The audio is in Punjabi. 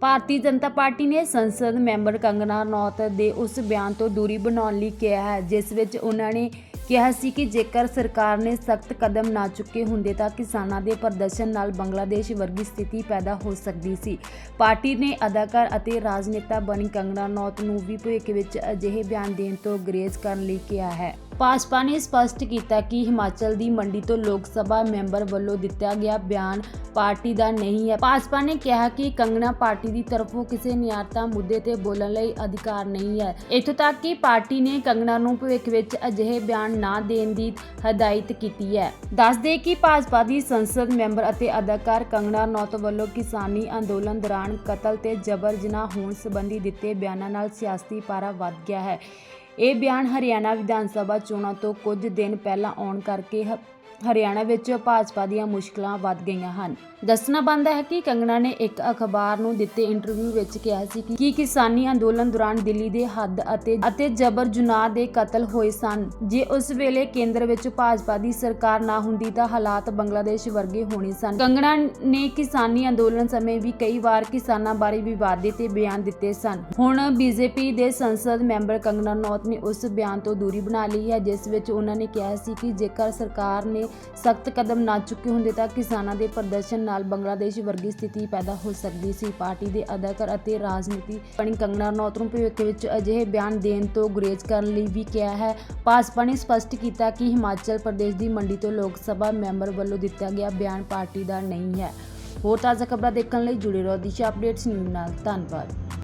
ਭਾਰਤੀ ਜਨਤਾ ਪਾਰਟੀ ਨੇ ਸੰਸਦ ਮੈਂਬਰ ਕੰਗਨਾ ਰਣੌਤ ਦੇ ਉਸ ਬਿਆਨ ਤੋਂ ਦੂਰੀ ਬਣਾਉਣ ਲਈ ਕਿਹਾ ਹੈ, ਜਿਸ ਵਿੱਚ ਉਹਨਾਂ ਨੇ ਕਿਹਾ ਸੀ ਕਿ ਜੇਕਰ ਸਰਕਾਰ ਨੇ ਸਖਤ ਕਦਮ ਨਾ ਚੁੱਕੇ ਹੁੰਦੇ ਤਾਂ ਕਿਸਾਨਾਂ ਦੇ ਪ੍ਰਦਰਸ਼ਨ ਨਾਲ ਬੰਗਲਾਦੇਸ਼ ਵਰਗੀ ਸਥਿਤੀ ਪੈਦਾ ਹੋ ਸਕਦੀ ਸੀ। ਪਾਰਟੀ ਨੇ ਅਦਾਕਾਰ ਅਤੇ ਰਾਜਨੇਤਾ ਬਣੀ ਕੰਗਣਾ ਨੌਤ ਨੂੰ ਵੀ ਭਵਿੱਖ ਵਿੱਚ ਅਜਿਹੇ ਬਿਆਨ ਦੇਣ ਤੋਂ ਗਰੇਜ਼ ਕਰਨ ਲਈ ਕਿਹਾ ਹੈ। ਭਾਜਪਾ ਨੇ ਸਪਸ਼ਟ ਕੀਤਾ ਕਿ ਹਿਮਾਚਲ ਦੀ ਮੰਡੀ ਤੋਂ ਲੋਕ ਸਭਾ ਮੈਂਬਰ ਵੱਲੋਂ ਦਿੱਤਾ ਗਿਆ ਬਿਆਨ ਪਾਰਟੀ ਦਾ ਨਹੀਂ ਹੈ। ਭਾਜਪਾ ਨੇ ਕਿਹਾ ਕਿ ਕੰਗਣਾ ਪਾਰਟੀ ਦੀ ਤਰਫੋਂ ਕਿਸੇ ਨਿਆਰਤਾ ਮੁੱਦੇ ਤੇ ਬੋਲਣ ਲਈ ਅਧਿਕਾਰ ਨਹੀਂ ਹੈ। ਇੱਥੋਂ ਤੱਕ ਕਿ ਪਾਰਟੀ ਨੇ ਕੰਗਣਾ ਨੂੰ ਭਵਿੱਖ ਵਿੱਚ ਅਜਿਹੇ ਬਿਆਨ ਨਾ ਦੇਣ ਦੀ ਹਦਾਇਤ ਕੀਤੀ ਹੈ। ਦੱਸਦੇ ਕਿ ਭਾਜਪਾ ਦੀ ਸੰਸਦ ਮੈਂਬਰ ਅਤੇ ਅਦਾਕਾਰ ਕੰਗਣਾ ਨੌਤ ਵੱਲੋਂ ਕਿਸਾਨੀ ਅੰਦੋਲਨ ਦੌਰਾਨ ਕਤਲ ਤੇ ਜਬਰ ਜਨਾਹ ਹੋਣ ਸੰਬੰਧੀ ਦਿੱਤੇ ਬਿਆਨਾਂ ਨਾਲ ਸਿਆਸੀ ਪਾਰਾ ਵੱਧ ਗਿਆ ਹੈ। ਇਹ ਬਿਆਨ ਹਰਿਆਣਾ ਵਿਧਾਨ ਸਭਾ ਚੋਣਾਂ ਤੋਂ ਕੁਝ ਦਿਨ ਪਹਿਲਾਂ ਆਉਣ ਕਰਕੇ ਹਰਿਆਣਾ ਵਿੱਚ ਭਾਜਪਾ ਦੀਆਂ ਮੁਸ਼ਕਲਾਂ ਵੱਧ ਗਈਆਂ ਹਨ। ਦੱਸਣਾ ਬੰਦਾ ਹੈ ਕਿ ਕੰਗਣਾ ਨੇ ਇੱਕ ਅਖਬਾਰ ਨੂੰ ਦਿੱਤੇ ਇੰਟਰਵਿਊ ਵਿੱਚ ਕਿਹਾ ਸੀ ਕਿ ਕੀ ਕਿਸਾਨੀ ਅੰਦੋਲਨ ਦੌਰਾਨ ਦਿੱਲੀ ਦੇ ਹੱਦ ਅਤੇ ਅਤੇ ਜਬਰ ਜੁਨਾਹ ਦੇ ਕਤਲ ਹੋਏ ਸਨ। ਜੇ ਉਸ ਵੇਲੇ ਕੇਂਦਰ ਵਿੱਚ ਭਾਜਪਾ ਦੀ ਸਰਕਾਰ ਨਾ ਹੁੰਦੀ ਤਾਂ ਹਾਲਾਤ ਬੰਗਲਾਦੇਸ਼ ਵਰਗੇ ਹੋਣੇ ਸਨ। ਕੰਗਣਾ ਨੇ ਕਿਸਾਨੀ ਅੰਦੋਲਨ ਸਮੇਂ ਵੀ ਕਈ ਵਾਰ ਕਿਸਾਨਾਂ ਬਾਰੇ ਵਿਵਾਦੇ ਤੇ ਬਿਆਨ ਦਿੱਤੇ ਸਨ। ਹੁਣ ਬੀਜੇਪੀ ਦੇ ਸੰਸਦ ਮੈਂਬਰ ਕੰਗਣਾ ਰਣੌਤ ਨੇ ਉਸ ਬਿਆਨ ਤੋਂ ਦੂਰੀ ਬਣਾ ਲਈ ਹੈ, ਜਿਸ ਵਿੱਚ ਉਹਨਾਂ ਨੇ ਕਿਹਾ ਸੀ ਕਿ ਜੇਕਰ ਸਰਕਾਰ ਨੇ ਸਖਤ ਕਦਮ ਨਾ ਚੁੱਕੇ ਹੁੰਦੇ ਤਾਂ ਕਿਸਾਨਾਂ ਦੇ ਪ੍ਰਦਰਸ਼ਨ ਨਾਲ ਬੰਗਲਾਦੇਸ਼ ਵਰਗੀ ਸਥਿਤੀ ਪੈਦਾ ਹੋ ਸਕਦੀ ਸੀ। ਪਾਰਟੀ ਦੇ ਅਦਾਕਾਰ ਅਤੇ ਰਾਜਨੀਤੀ ਬਣੀ ਕੰਗਨਾ ਰਣੌਤ ਨੂੰ ਭਵਿੱਖ ਵਿੱਚ ਅਜਿਹੇ ਬਿਆਨ ਦੇਣ ਤੋਂ ਗੁਰੇਜ਼ ਕਰਨ ਲਈ ਵੀ ਕਿਹਾ ਹੈ। ਭਾਜਪਾ ਨੇ ਸਪਸ਼ਟ ਕੀਤਾ ਕਿ ਹਿਮਾਚਲ ਪ੍ਰਦੇਸ਼ ਦੀ ਮੰਡੀ ਤੋਂ ਲੋਕ ਸਭਾ ਮੈਂਬਰ ਵੱਲੋਂ ਦਿੱਤਾ ਗਿਆ ਬਿਆਨ ਪਾਰਟੀ ਦਾ ਨਹੀਂ ਹੈ। ਹੋਰ ਤਾਜ਼ਾ ਖਬਰਾਂ ਦੇਖਣ ਲਈ ਜੁੜੇ ਰਹੋ ਦਿਸ਼ਾ ਅਪਡੇਟਸ ਨਿਊਜ਼ ਨਾਲ। ਧੰਨਵਾਦ।